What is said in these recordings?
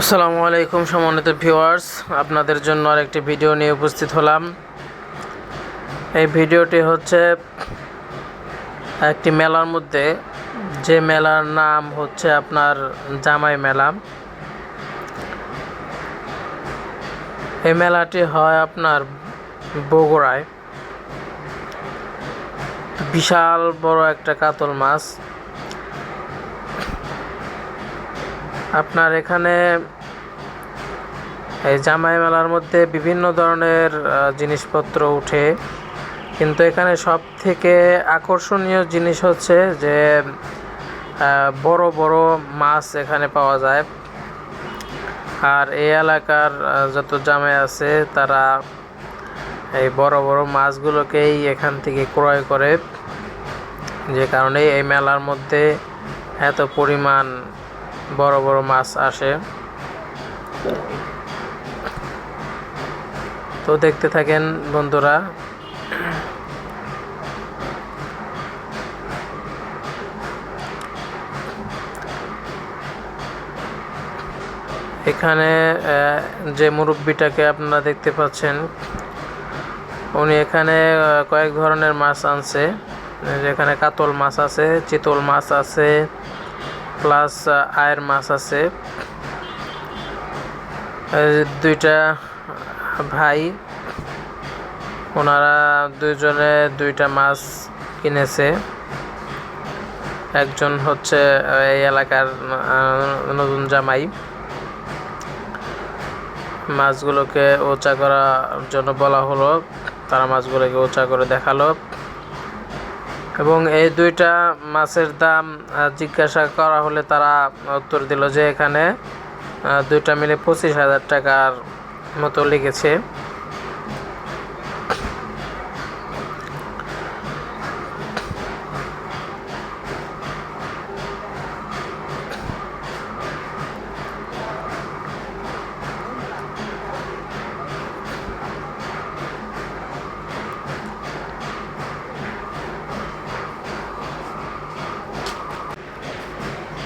আসসালামু আলাইকুম সম্মানিত ভিউয়ার্স, আপনাদের জন্য আরেকটি ভিডিও নিয়ে উপস্থিত হলাম। এই ভিডিওটি হচ্ছে একটি মেলার মধ্যে, যে মেলার নাম হচ্ছে আপনার জামাই মেলা। এই মেলাটি হয় আপনার বগুড়ায়। বিশাল বড় একটা কাতল মাছ। আপনার এখানে এই জামাই মেলার মধ্যে বিভিন্ন ধরনের জিনিসপত্র উঠে। কিন্তু এখানে সব থেকে আকর্ষণীয় জিনিস হচ্ছে যে বড় বড় মাছ এখানে পাওয়া যায়। আর এই এলাকার যত জামাই আছে, তারা এই বড় বড় মাছগুলোকেই এখান থেকে ক্রয় করে। যে কারণে এই মেলার মধ্যে এত পরিমাণ বড় বড় মাছ আসে। তো দেখতে থাকেন বন্ধুরা। এখানে যে মুরব্বিটাকে আপনারা দেখতে পাচ্ছেন, উনি এখানে কয়েক ধরনের মাছ আনছে। যেখানে কাতল মাছ আছে, চিতল মাছ আছে প্লাস আয়ের মাছ আছে। দুইটা ভাই, ওনারা দুইজনে দুইটা মাছ কিনেছে। একজন হচ্ছে এই এলাকার নতুন জামাই। মাছগুলোকে ওচা করার জন্য বলা হলো, তারা মাছগুলোকে ওচা করে দেখাল। এবং এই দুইটা মাছের দাম জিজ্ঞাসা করা হলে তারা উত্তর দিল যে এখানে দুইটা মিলে পঁচিশ হাজার টাকার মতো লেগেছে।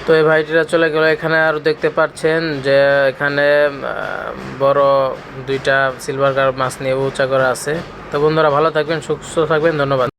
তো এই ভাইটিরা চলে গেল। এখানে আর দেখতে পাচ্ছেন যে এখানে বড় দুইটা সিলভার কার মাছ নিয়ে উঁচা করা আছে। তো বন্ধুরা ভালো থাকবেন, সুস্থ থাকবেন, ধন্যবাদ।